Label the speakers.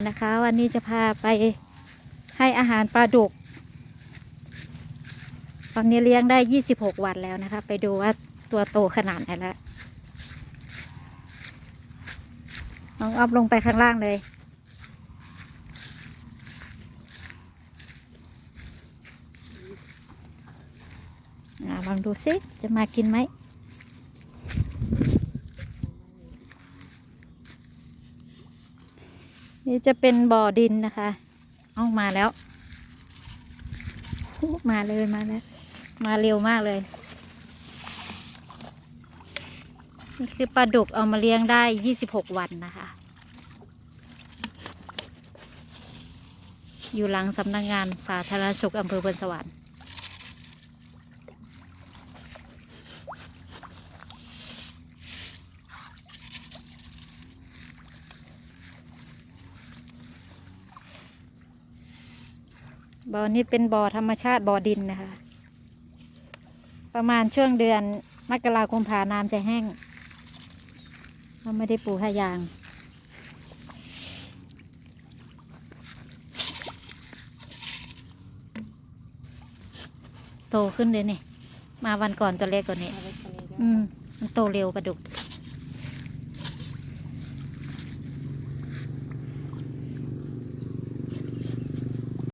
Speaker 1: นะคะ วันนี้จะพาไปให้อาหารปลาดุกตอนนี้เลี้ยงได้ 26 วันแล้วนะคะ ไปดูว่าตัวโตขนาดไหนแล้วน้องออฟลงไปข้างล่างเลย ลองดูสิจะมากินไหม นี่จะเป็นบ่อดินนะคะเอามาแล้วมาเลยมาแล้ว มาเร็วมากเลย นี่คือปลาดุกเอามาเลี้ยงได้ 26 วันนะคะ อยู่หลังสำนักงงานสาธารณสุขอำเภอบนสวรรค์ บ่อนี้เป็นบ่อธรรมชาติบ่อดินนะคะ ประมาณช่วงเดือนมกราคมพาน้ำจะแห้งเราไม่ได้ปลูกหายางโตขึ้นเลยเนี่ยมาวันก่อนตัวเล็กกว่านี้ อืม มันโตเร็วปลาดุก